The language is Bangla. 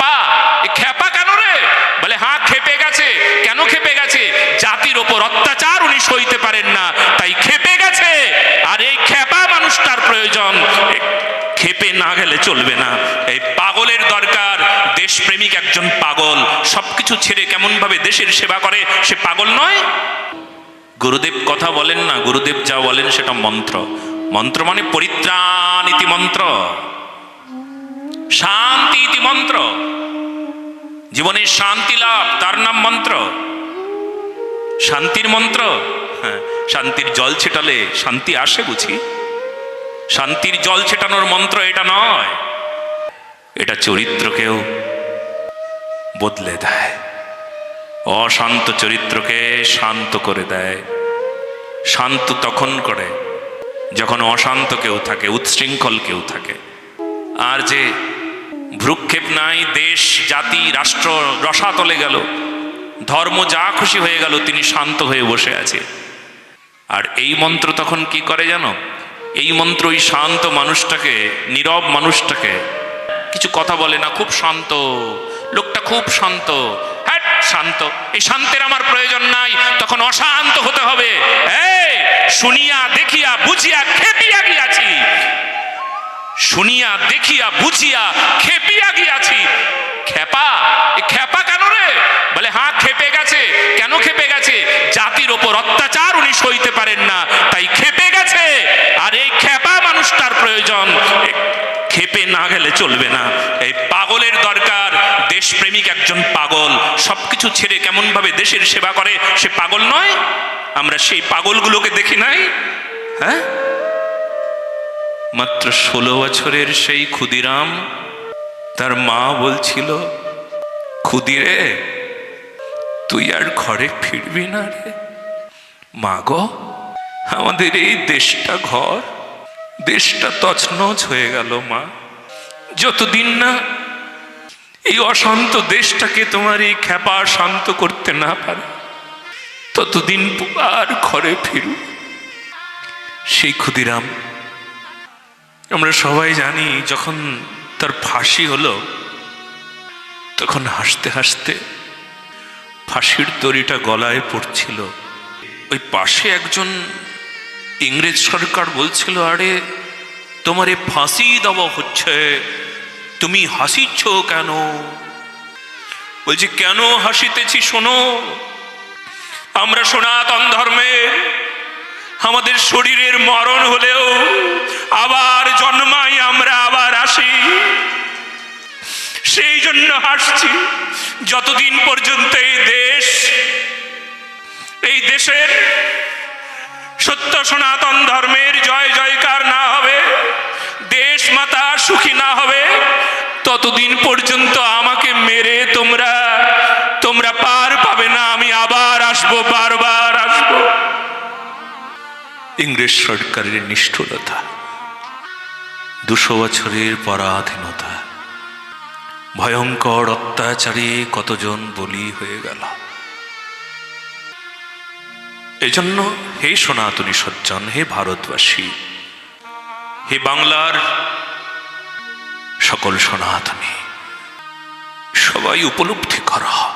খেপা? এ খেপা কেন রে? বলে হ্যাঁ খেপে গেছে। কেন খেপে গেছে? জাতির ওপর অত্যাচার উনি সইতে পারেন না, তাই খেপে গেছে। আর এই খেপা মানুষটার প্রয়োজন খেপে না গেলে চলবে না। এই পাগলের দরকার, দেশপ্রেমিক একজন পাগল। সবকিছু ছেড়ে কেমন ভাবে দেশের সেবা করে, সে পাগল নয়। গুরুদেব কথা বলেন না, গুরুদেব যা বলেন সেটা মন্ত্র। মন্ত্র মানে পরিত্রাণ ইতি মন্ত্র। শান্তি ইতি মন্ত্র। জীবনের শান্তি লাভ, তার নাম মন্ত্র। শান্তির মন্ত্র? হ্যাঁ শান্তির জল ছেটালে শান্তি আসে বুঝি। শান্তির জল ছেটানোর মন্ত্র এটা নয়। এটা চরিত্রকেও বদলে দেয়। অশান্ত চরিত্রকে শান্ত করে দেয়। শান্ত তখন করে যখন অশান্ত কেউ থাকে উচ্ছৃঙ্খল কেউ থাকে। আর যে ভ্রুক্ষেপ নাই, দেশ, জাতি, রাষ্ট্র রসাতলে গেল। ধর্ম যা খুশি হয়ে গেল, তিনি শান্ত হয়ে বসে আছে। আর এই মন্ত্র তখন কি করে জানো? এই মন্ত্র ওই শান্ত মানুষটাকে, নীরব মানুষটাকে কিছু কথা বলে না, খুব শান্ত। লোকটা খুব শান্ত। হ্যাট, শান্ত। এই শান্তের আমার প্রয়োজন নাই, তখন অশান্ত হতে হবে। এই, শুনিয়া, দেখিয়া, বুঝিয়া, খেপিয়া গিয়াছি। শুনিয়া, দেখিয়া, বুঝিয়া, খেপিয়া গিয়াছি। খেপা? খেপা কেন রে? বলে হ্যাঁ খেপে গেছে। কেন খেপে গেছে? জাতির ওপর অত্যাচার উনি সইতে পারেন না। তাই খেপে গেছে। আর এই খেপা মানুষটার প্রয়োজন। খেপে না গেলে চলবে না। এই পাগলের দরকার। দেশপ্রেমিক একজন পাগল। সবকিছু ছেড়ে কেমন ভাবে দেশের সেবা করে, সে পাগল নয়? আমরা সেই পাগলগুলোকে দেখি নাই? হ্যাঁ? মাত্র ষোলো বছরের সেই ক্ষুদিরাম, তার মা বলছিল, ক্ষুদিরে, তুই আর ঘরে ফিরবি না রে। মা গো, আমাদের এই দেশটা ঘর, দেশটা তছনছ হয়ে গেল মা। যতদিন না এই অশান্ত দেশটাকে তোমার এই খ্যাপা শান্ত করতে না পারে, ততদিন আর ঘরে ফিরু সেই ক্ষুদিরাম আমরা সবাই জানি যখন তার ফাঁসি হলো, তখন হাসতে হাসতে ফাঁসির দড়িটা গলায় পড়ছিল। ওই পাশে একজন ইংরেজ সরকার বলছিল, আরে, তোমার ফাঁসি দেওয়া হচ্ছে, তুমি হাসিচ্ছ কেন? বলছি, কেন হাসিতেছি শোনো, আমরা সনাতন ধর্মে আমাদের শরীরের মরণ হলেও আবার জন্মাই আমরা, আবার আসি। সেই জন্য হাসছি, যতদিন পর্যন্ত এই দেশ, এই দেশের সত্য সনাতন ধর্মের জয় জয়কার না হবে, দেশ মাতা সুখী না হবে, ততদিন পর্যন্ত আমাকে মেরে তোমরা তোমরা পার পাবে না, আমি আবার আসব, বারবার আসব। ইংরেজ সরকারের নিষ্ঠুরতা। দুশো বছরের পরাধীনতা। ভয়ঙ্কর অত্যাচারে কতজন বলি হয়ে গেল। এজন্য হে সনাতনী সজ্জন, হে ভারতবাসী, হে বাংলার সকল সনাতনী, সবাই উপলব্ধি করা।